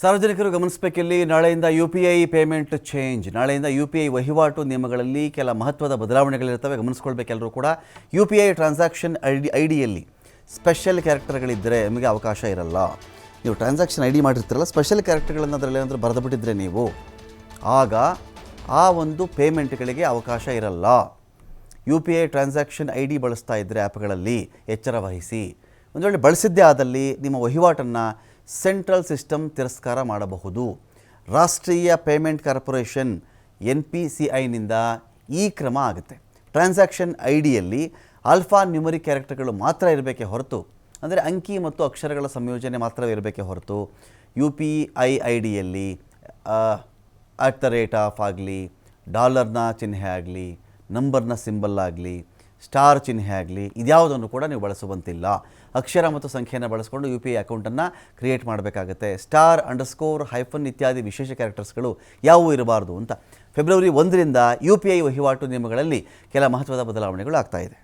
ಸಾರ್ವಜನಿಕರು ಗಮನಿಸಬೇಕಿಲ್ಲಿ, ನಾಳೆಯಿಂದ U P I payment change ನಾಳೆಯಿಂದ ಯು ಪಿ ಐ ವಹಿವಾಟು ನಿಯಮಗಳಲ್ಲಿ ಕೆಲ ಮಹತ್ವದ ಬದಲಾವಣೆಗಳಿರ್ತವೆ ಗಮನಿಸ್ಕೊಳ್ಬೇಕೆಲ್ಲರೂ ಕೂಡ. U P I transaction I D I ಡಿಯಲ್ಲಿ special ಕ್ಯಾರೆಕ್ಟರ್ಗಳಿದ್ದರೆ ನಿಮಗೆ ಅವಕಾಶ ಇರಲ್ಲ. ನೀವು ಟ್ರಾನ್ಸಾಕ್ಷನ್ ಐ ಡಿ ಮಾಡಿರ್ತೀರಲ್ಲ ಸ್ಪೆಷಲ್ ಕ್ಯಾರೆಕ್ಟರ್ಗಳನ್ನು ಅದರಲ್ಲಿ ಏನಾದರೂ ಬರೆದು ಬಿಟ್ಟಿದ್ರೆ ನೀವು, ಆಗ ಆ ಒಂದು ಪೇಮೆಂಟ್ಗಳಿಗೆ ಅವಕಾಶ ಇರಲ್ಲ. U P I transaction I D ಬಳಸ್ತಾ ಇದ್ದರೆ ಆ್ಯಪ್ಗಳಲ್ಲಿ ಎಚ್ಚರ ವಹಿಸಿ. ಒಂದು ವೇಳೆ ಬಳಸಿದ್ದೇ ಆದಲ್ಲಿ ನಿಮ್ಮ ವಹಿವಾಟನ್ನು ಸೆಂಟ್ರಲ್ ಸಿಸ್ಟಮ್ ತಿರಸ್ಕಾರ ಮಾಡಬಹುದು. ರಾಷ್ಟ್ರೀಯ payment corporation N P C ಐನಿಂದ ಈ ಕ್ರಮ ಆಗುತ್ತೆ. ಟ್ರಾನ್ಸಾಕ್ಷನ್ ಐ ಡಿಯಲ್ಲಿ ಆಲ್ಫಾ ನ್ಯೂಮರಿ ಕ್ಯಾರೆಕ್ಟರ್ಗಳು ಮಾತ್ರ ಇರಬೇಕೆ ಹೊರತು, ಅಂದರೆ ಅಂಕಿ ಮತ್ತು ಅಕ್ಷರಗಳ ಸಂಯೋಜನೆ ಮಾತ್ರ ಇರಬೇಕೆ ಹೊರತು, ಯು ಪಿ ಐ ಐ ಡಿಯಲ್ಲಿ ಅಟ್ ದ ರೇಟ್ ಆಫ್ ಆಗಲಿ, ಡಾಲರ್ನ ಚಿಹ್ನೆ ಆಗಲಿ, ನಂಬರ್ನ ಸಿಂಬಲ್ ಆಗಲಿ ಸ್ಟಾರ್ ಚಿಹ್ನೆ ಆಗಲಿ, ಇದ್ಯಾವುದನ್ನು ಕೂಡ ನೀವು ಬಳಸುವಂತಿಲ್ಲ. ಅಕ್ಷರ ಮತ್ತು ಸಂಖ್ಯೆಯನ್ನು ಬಳಸ್ಕೊಂಡು ಯು ಪಿ ಐ ಅಕೌಂಟನ್ನು ಕ್ರಿಯೇಟ್ ಮಾಡಬೇಕಾಗುತ್ತೆ. ಸ್ಟಾರ್ ಅಂಡರ್ಸ್ಕೋರ್ ಹೈಫನ್ ಇತ್ಯಾದಿ ವಿಶೇಷ ಕ್ಯಾರೆಕ್ಟರ್ಸ್ಗಳು ಯಾವುವು ಇರಬಾರ್ದು ಅಂತ. ಫೆಬ್ರವರಿ ಒಂದರಿಂದ ಯು ಪಿ ಐ ವಹಿವಾಟು ನಿಯಮಗಳಲ್ಲಿ ಕೆಲ ಮಹತ್ವದ ಬದಲಾವಣೆಗಳು ಆಗ್ತಾಯಿದೆ